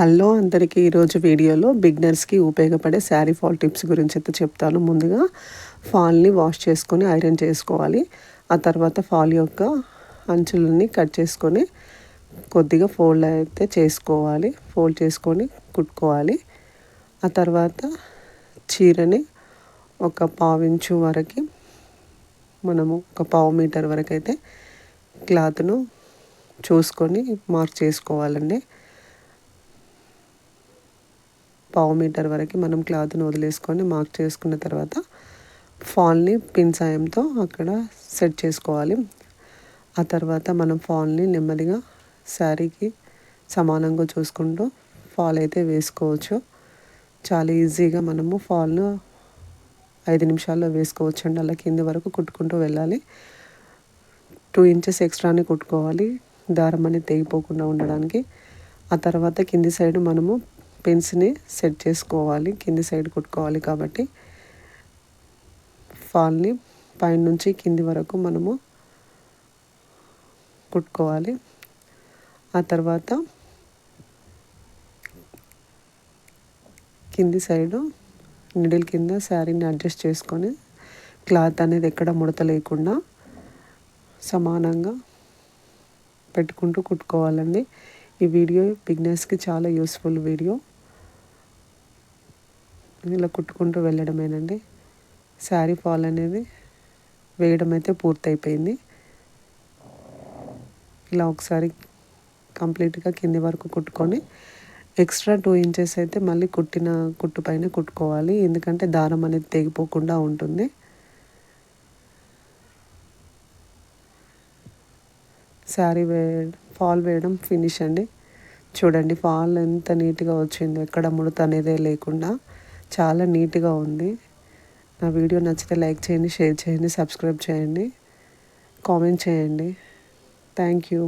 Hello అందరికీ ఈరోజు వీడియోలో బిగ్నర్స్కి ఉపయోగపడే శారీ ఫాల్ టిప్స్ గురించి అయితే చెప్తాను. ముందుగా ఫాల్ని వాష్ చేసుకొని ఐరన్ చేసుకోవాలి. ఆ తర్వాత ఫాల్ యొక్క అంచులని కట్ చేసుకొని కొద్దిగా ఫోల్డ్ అయితే చేసుకోవాలి. ఫోల్డ్ చేసుకొని కుట్టుకోవాలి. ఆ తర్వాత చీరని ఒక పావించు వరకు మనము ఒక పావు మీటర్ వరకు అయితే క్లాత్ను చూసుకొని మార్క్ చేసుకోవాలండి. పావు మీటర్ వరకు మనం క్లాత్ను వదిలేసుకొని మార్క్ చేసుకున్న తర్వాత ఫాల్ని పిన్ సాయంతో అక్కడ సెట్ చేసుకోవాలి. ఆ తర్వాత మనం ఫాల్ని నెమ్మదిగా శారీకి సమానంగా చూసుకుంటూ ఫాల్ అయితే వేసుకోవచ్చు. చాలా ఈజీగా మనము ఫాల్ను ఐదు నిమిషాల్లో వేసుకోవచ్చు అండి అలా కింద వరకు కుట్టుకుంటూ వెళ్ళాలి. టూ ఇంచెస్ ఎక్స్ట్రాని కుట్టుకోవాలి. దారం అనేది తెగిపోకుండా ఉండడానికి. ఆ తర్వాత కింది సైడ్ మనము పిన్స్ని సెట్ చేసుకోవాలి కింది సైడ్ కుట్టుకోవాలి కాబట్టి. ఫాల్ని పైన నుంచి కింది వరకు మనము కుట్టుకోవాలి. ఆ తర్వాత కింది సైడు నిడిల్ కింద శారీని అడ్జస్ట్ చేసుకొని క్లాత్ అనేది ఎక్కడ ముడత లేకుండా సమానంగా పెట్టుకుంటూ కుట్టుకోవాలండి. ఈ వీడియో బిగ్నెస్కి చాలా యూస్ఫుల్ వీడియో. ఇలా కుట్టుకుంటూ వెళ్ళడమేనండి. శారీ ఫాల్ అనేది వేయడం అయితే పూర్తయిపోయింది. ఇలా ఒకసారి కంప్లీట్గా కింది వరకు కుట్టుకొని ఎక్స్ట్రా టూ ఇంచెస్ అయితే మళ్ళీ కుట్టిన కుట్టు పైన కుట్టుకోవాలి. ఎందుకంటే దారం అనేది తెగిపోకుండా ఉంటుంది. శారీ వే ఫాల్ వేయడం ఫినిష్ అండి. చూడండి ఫాల్ ఎంత నీట్గా వచ్చిందో ఎక్కడ ముడత అనేదే లేకుండా. చాలా నీట్గా ఉంది. నా వీడియో నచ్చితే లైక్ చేయండి షేర్ చేయండి సబ్స్క్రైబ్ చేయండి కామెంట్ చేయండి. Thank you.